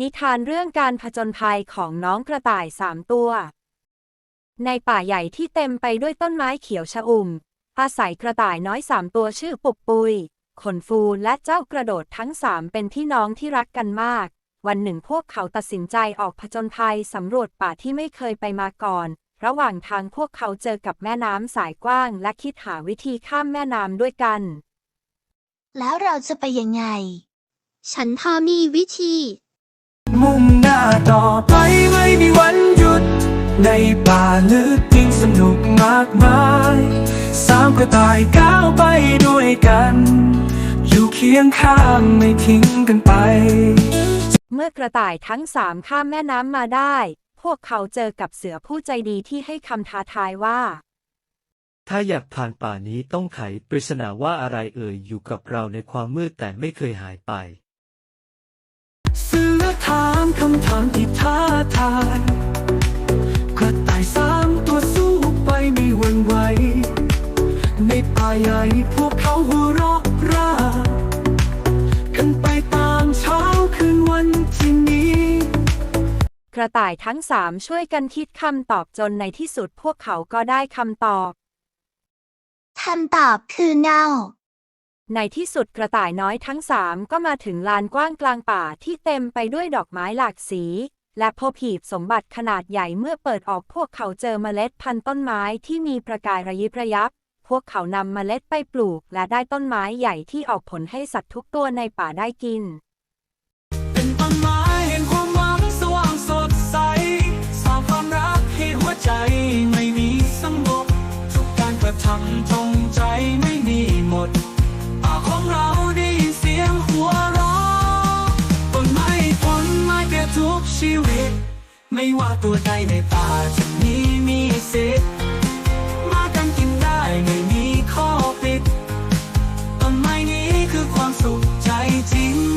นิทานเรื่องการผจญภัยของน้องกระต่ายสามตัว ในป่าใหญ่ที่เต็มไปด้วยต้นไม้เขียวชอุ่ม อาศัยกระต่ายน้อยสามตัวชื่อปุกปุย ขนฟูและเจ้ากระโดดทั้งสามเป็นพี่น้องที่รักกันมาก วันหนึ่งพวกเขาตัดสินใจออกผจญภัยสำรวจป่าที่ไม่เคยไปมาก่อน ระหว่างทางพวกเขาเจอกับแม่น้ำสายกว้าง และคิดหาวิธีข้ามแม่น้ำด้วยกัน แล้วเราจะไปยังไง ฉันพอมีวิธี หน้าต่อไปไม่มีวันหยุด ในป่าลึกยิ่งสนุกมากมาย สามกระต่ายก้าวไปด้วยกัน อยู่เคียงข้างไม่ทิ้งกันไป เมื่อกระต่ายทั้งสามข้ามแม่น้ำมาได้ พวกเขาเจอกับเสือผู้ใจดีที่ให้คำท้าทายว่า ถ้าอยากผ่านป่านี้ต้องไขปริศนาว่าอะไรเอ่ยอยู่กับเราในความมืดแต่ไม่เคยหายไปเสื อถามคำถามที่ท้าทายกระต่ายสามตัวสู้ไปไม่หวั่นไหว ในป่าใหญ่พวกเขาหัวเราะร่า กันไปตามเช้าคืนวันที่นี้ กระต่ายทั้งสามช่วยกันคิดคำตอบจนในที่สุดพวกเขาก็ได้คำตอบ คำตอบคือเน่า ในที่สุดกระต่ายน้อยทั้งสามก็มาถึงลานกว้างกลางป่าที่เต็มไปด้วยดอกไม้หลากสี และพบหีบสมบัติขนาดใหญ่เมื่อเปิดออกพวกเขาเจอเมล็ดพันธุ์ต้นไม้ที่มีประกายระยิบระยับ พวกเขานำเมล็ดไปปลูก และได้ต้นไม้ใหญ่ที่ออกผลให้สัตว์ทุกตัวในป่าได้กินเป็นต้นไม้แห่งความหวังสว่างสดใสสร้างความรักให้หัวใจไม่มีสงบทุกการกระทำจงใจไม่ ชีวิต ไม่ว่าตัวใดในป่าจะนี้มีสิทธิ์มากันกินได้ไม่มีข้อปิดต้นไม้นี้คือความสุขใจจริง